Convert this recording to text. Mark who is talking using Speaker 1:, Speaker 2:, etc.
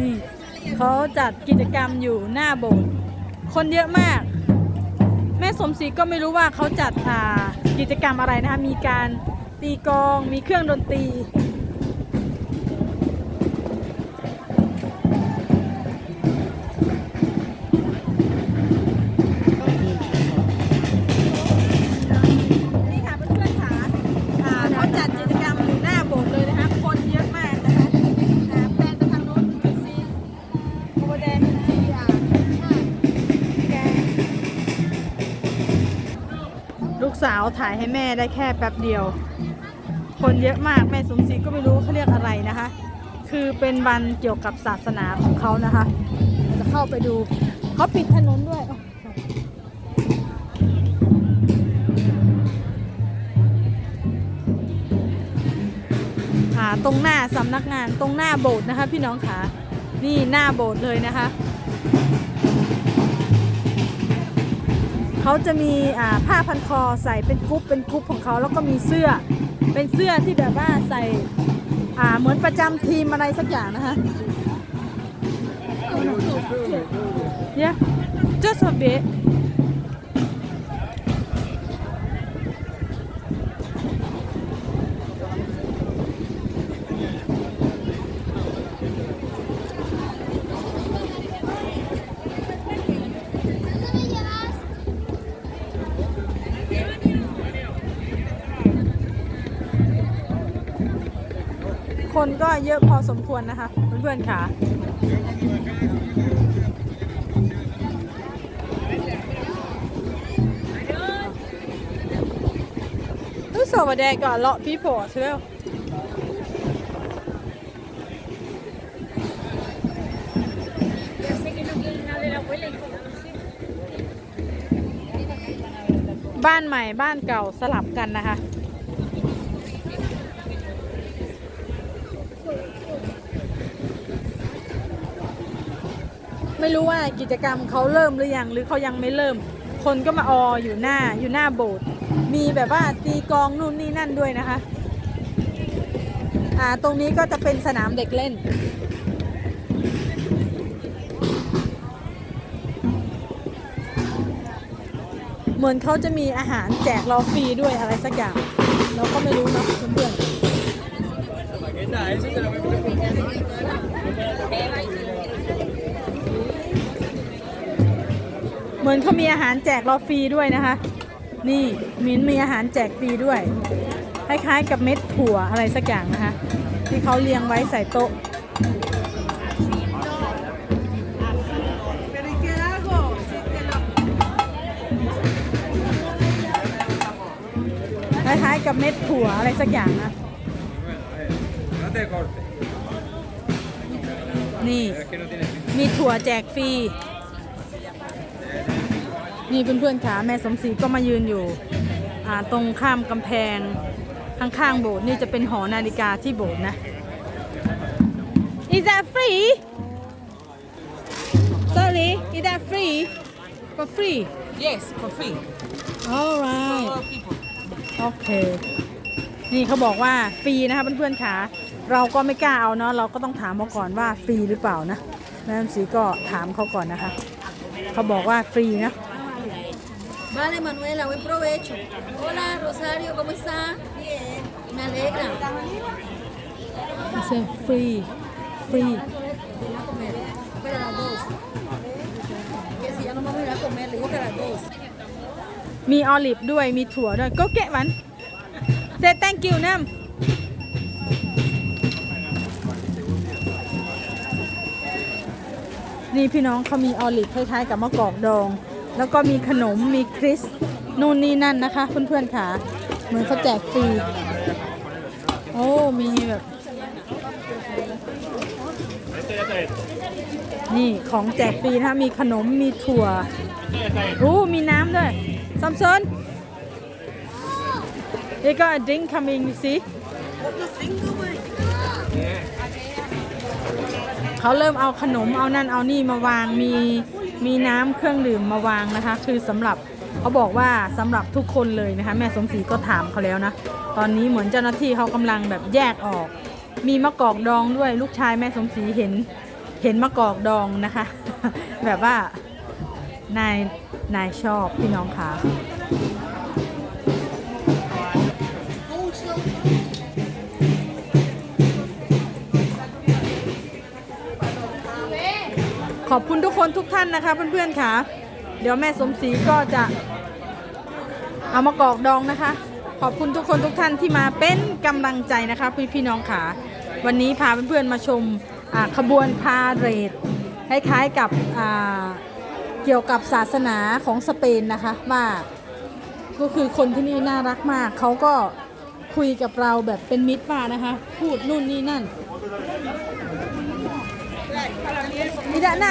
Speaker 1: นี่เขาจัดกิจกรรมอยู่หน้าโบสถ์คนเยอะมาก แม่สมศรีก็ไม่รู้ว่าเขาจัดอ่ากิจกรรมอะไรนะคะมีการตีกองมีเครื่องดนตรี สาวถ่ายให้แม่ได้แค่แป๊บเดียว คนเยอะมากแม่สมศรีก็ไม่รู้เขาเรียกอะไรนะคะ คือเป็นวันเกี่ยวกับศาสนาของเขานะคะ จะเข้าไปดูเขาปิดถนนด้วยตรงหน้าสำนักงานตรงหน้าโบสถ์นะคะ พี่น้องค่ะนี่หน้าโบสถ์เลยนะคะ เขาจะมีอ่าผ้าพันคอใส่เป็นกรุ๊ปเป็นกรุ๊ปของเขาแล้วก็มีเสื้อ เป็นเสื้อที่แบบว่าใส่อ่าเหมือนประจำทีมอะไรสักอย่างนะคะเย just a bit คนก็เยอะพอสมควรนะคะ เพื่อนๆค่ะ Who's over there got a lot of people as well บ้านใหม่บ้านเก่าสลับกันนะคะ ไม่รู้ว่ากิจกรรมเขาเริ่มหรือยังหรือเขายังไม่เริ่ม คนก็มาอออยู่หน้าอยู่หน้าโบสถ์มีแบบว่าตีกองนู่นนี่นั่นด้วยนะคะอ่าตรงนี้ก็จะเป็นสนามเด็กเล่น เหมือนเขาจะมีอาหารแจกเราฟรีด้วยอะไรสักอย่าง เราก็ไม่รู้เนะเพื่อนๆ เหมือนเขามีอาหารแจกเราฟรีด้วยนะคะ นี่มิ้นมีอาหารแจกฟรีด้วย คล้ายๆกับเม็ดถั่วอะไรสักอย่างนะคะ ที่เขาเรียงไว้ใส่โต๊ะคล้ายๆกับเม็ดถั่วอะไรสักอย่างนะนี่ มีถั่วแจกฟรี นี่เพื่อนๆขาแม่สมศรีก็มายืนอยู่อ่าตรงข้ามกำแพงข้างๆโบสถ์นี่จะเป็นหอนาฬิกาที่โบสถ์นะ Is that free Sorry Is that free For free
Speaker 2: Yes, for free.
Speaker 1: Alright
Speaker 2: For people.
Speaker 1: โอเคนี่เขาบอกว่าฟรีนะคะเพื่อนๆขาเราก็ไม่กล้าเอาเนาะเราก็ต้องถามเขาก่อนว่าฟรีหรือเปล่านะแม่น้ำสีก็ถามเขาก่อนนะคะ เขาบอกว่าฟรีนะ
Speaker 3: Vale, Manuela, buen provecho. Hola, Rosario, ¿cómo está? Bien. Me alegra.
Speaker 1: เซฟรีฟรี
Speaker 3: Ven a comer. Pero a las dos. Que si ya no vamos a ir a comer, le digo que a las dos.
Speaker 1: มีออลิฟด้วย มีถั่วด้วย ก็เกะวันเซ thank you น้ำ นี่พี่น้องเขามีออลิฟคล้ายๆกับมะกอกดอง แล้วก็มีขนมมีคริสนู่นนี่นั่นนะคะ เพื่อนๆค่ะเหมือนเขาแจกฟรีโอ้มีแบบนี่ของแจกฟรีนะคะมีขนมมีถั่วโอ้มีน้ำด้วยซัมซุน They got a drink coming you see เขาเริ่มเอาขนมเอานั่นเอานี่มาวางมี มีน้ำเครื่องดื่มมาวางนะคะ คือสำหรับเขาบอกว่าสำหรับทุกคนเลยนะคะ แม่สมศรีก็ถามเขาแล้วนะ ตอนนี้เหมือนเจ้าหน้าที่เขากำลังแบบแยกออก มีมะกอกดองด้วยลูกชายแม่สมศรีเห็นเห็นมะกอกดองนะคะ แบบว่านายนายชอบพี่น้องค่ะ ขอบคุณทุกคนทุกท่านนะคะเพื่อนๆค่ะ เดี๋ยวแม่สมศรีก็จะเอามากรอกดองนะคะ ขอบคุณทุกคนทุกท่านที่มาเป็นกำลังใจนะคะพี่พี่น้องค่ะวันนี้พาเพื่อนๆมาชมขบวนพาเรดคล้ายๆกับเกี่ยวกับศาสนาของสเปนนะคะว่าก็คือคนที่นี่น่ารักมาก เขาก็คุยกับเราแบบเป็นมิตรมานะคะ พูดนู่นนี่นั่น มีด้านไ